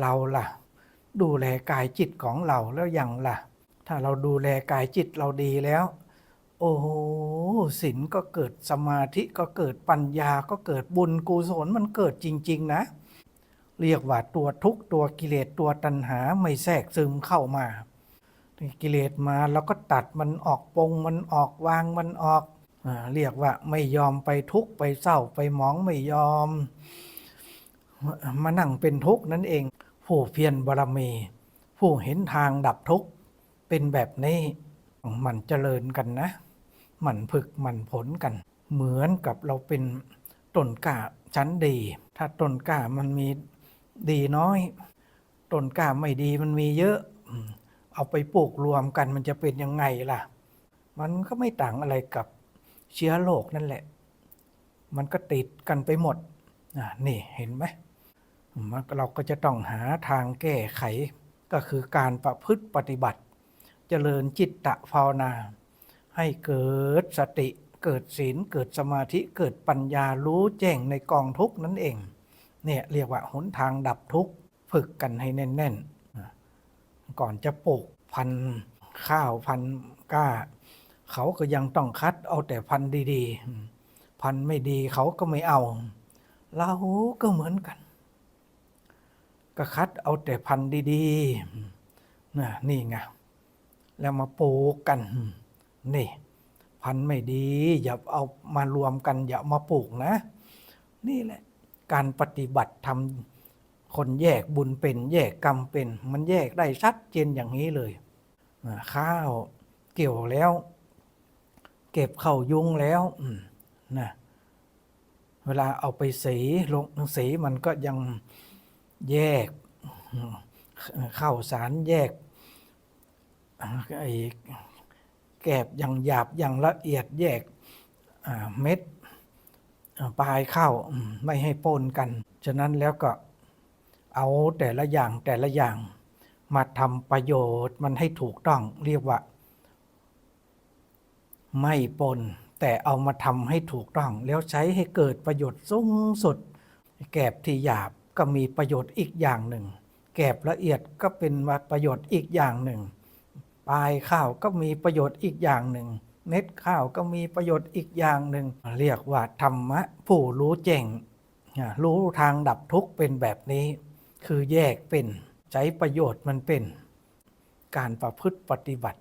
เราล่ะ ดูแลกายจิตของเราแล้วยังล่ะ ถ้าเราดูแลกายจิตเราดีแล้ว โอ้โหศีลก็เกิดสมาธิก็เกิดปัญญาก็เกิดบุญกุศลมันเกิดจริง ๆ นะ เรียกว่าตัวทุกข์ตัวกิเลสตัวตัณหาไม่แทรกซึมเข้ามากิเลสมาเราก็ตัดมันออกปงมันออกวางมันออกอเรียกว่าไม่ยอมไปทุกข์ไปเศร้าไปหมองไม่ยอม มานั่งเป็นทุกข์นั่นเอง ผู้เพียรบารมี ผู้เห็นทางดับทุกข์เป็นแบบนี้มันเจริญกันนะ มันฝึกมันผลกัน เหมือนกับเราเป็นต้นกล้าชั้นดี ถ้าต้นกล้ามันมีดีน้อยต้นกล้าไม่ดีมันมีเยอะ เอาไปปลูกรวมกันมันจะเป็นยังไงล่ะ มันก็ไม่ต่างอะไรกับเชื้อโรคนั่นแหละ มันก็ติดกันไปหมดนี่เห็นไหม เราก็จะต้องหาทางแก้ไข ก็คือการประพฤติปฏิบัติ เจริญจิตตะภาวนา ให้เกิดสติเกิดศีลเกิดสมาธิเกิดปัญญารู้แจ้งในกองทุกนั่นเอง เนี่ยเรียกว่าหนทางดับทุกข์ฝึกกันให้แน่นๆ ก่อนจะปลูกพันธุ์ข้าวพันธุ์ก้า เขาก็ยังต้องคัดเอาแต่พันธุ์ดีๆ พันธุ์ไม่ดีเขาก็ไม่เอาเราก็เหมือนกัน ก็คัดเอาแต่พันธุ์ดีๆนะนี่ไงแล้วมาปลูกกัน นี่ พันธุ์ไม่ดี อย่าเอามารวมกัน อย่ามาปลูกนะ นี่แหละ การปฏิบัติทำคนแยกบุญเป็น แยกกรรมเป็น มันแยกได้ชัดเจนอย่างนี้เลยข้าวเกี่ยวแล้ว เก็บเข้ายุงแล้วนะเวลาเอาไปสีลงสีมันก็ยัง แยกข้าวสารแยกไแกบอย่างหยาบอย่างละเอียดแยกเม็ดปลายข้าวไม่ให้ปนกัน ฉะนั้นแล้วก็เอาแต่ละอย่างแต่ละอย่างมาทำประโยชน์มันให้ถูกต้องเรียกว่า ไม่ปน แต่เอามาทำให้ถูกต้อง แล้วใช้ให้เกิดประโยชน์สูงสุด แกบที่หยาบ ก็มีประโยชน์อีกอย่างหนึ่ง แกบละเอียดก็เป็นประโยชน์อีกอย่างหนึ่ง ปลายข้าวก็มีประโยชน์อีกอย่างหนึ่ง เม็ดข้าวก็มีประโยชน์อีกอย่างหนึ่ง เรียกว่าธรรมะผู้รู้แจ้งรู้ทางดับทุกข์เป็นแบบนี้ คือแยกเป็นใช้ประโยชน์มันเป็น การประพฤติปฏิบัติ